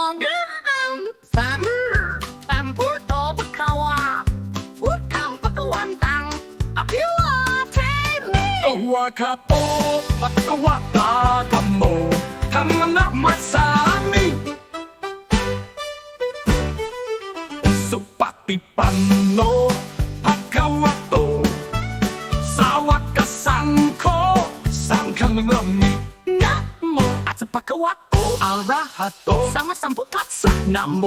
องเดิมสัมสัมพุทโธปะคะวาพุทธังปะคะวันตังอภิวาเทมิอวะคาโตปัตตวะตาธร สสะปะคะวะโตอะระหะโตสัมมาสัมพุทธัสสะนะโม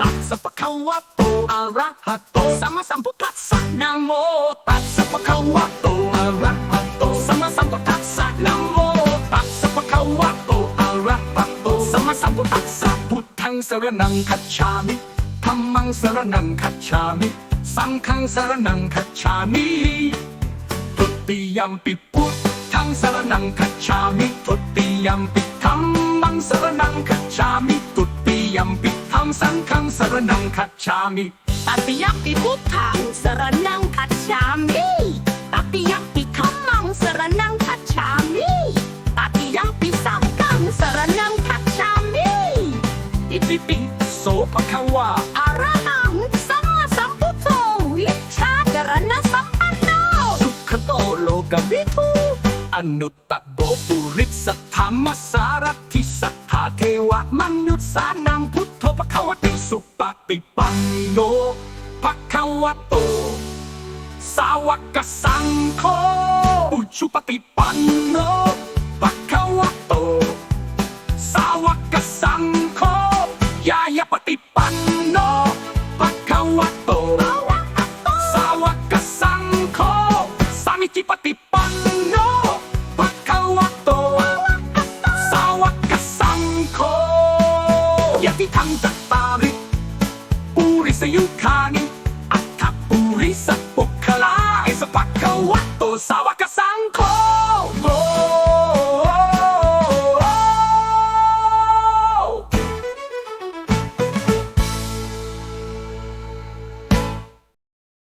ตัสสะภะคะวะโตอะระหะโตสัมมาสัมพุทธัสสะนะโมตัสสะภะคะวะโตอะระหะโตสัมมาสัมพุทธัสสะนะโมตัสสะภะคะวะโตอะระหะโตสัมมาสัมพุทธัสสะพุทธังสรนังคัจฉามิธัมมังสรนังคัจฉามิ สังฆังสรนังคัจฉามิทุติยัมปิพุทธังสรนังคัจฉามิทุติยัมปิธัมมัง สรนังคัจฉามิทุติยัมปิธัมสังฆังสรนังคัจฉามิตัติยัมปิพุทธังสรณังคัจฉามิตัติยัมปิธัมมังสรณังคัจฉามิตัติยัมปิสังฆังสรณังคัจฉามิอิติปิโสภะคะวาอะระหังสัมมาสัมพุทโธวิชาจรณะสัมปันโนสุขโตโลกวิทูอนุตตโกปุริสธรรมสาร ทิสัทธาเทวมนุษย์สานังพุทโธภควติสุปฏิปันโนภควโต สาวกสังโฆอุชุปฏิปันโนภควโต สาวกสังโฆยายปฏิปันโน 탐코 야티 탐작바리 우리 세유카니 아타 우리 사포칼라에서 바카와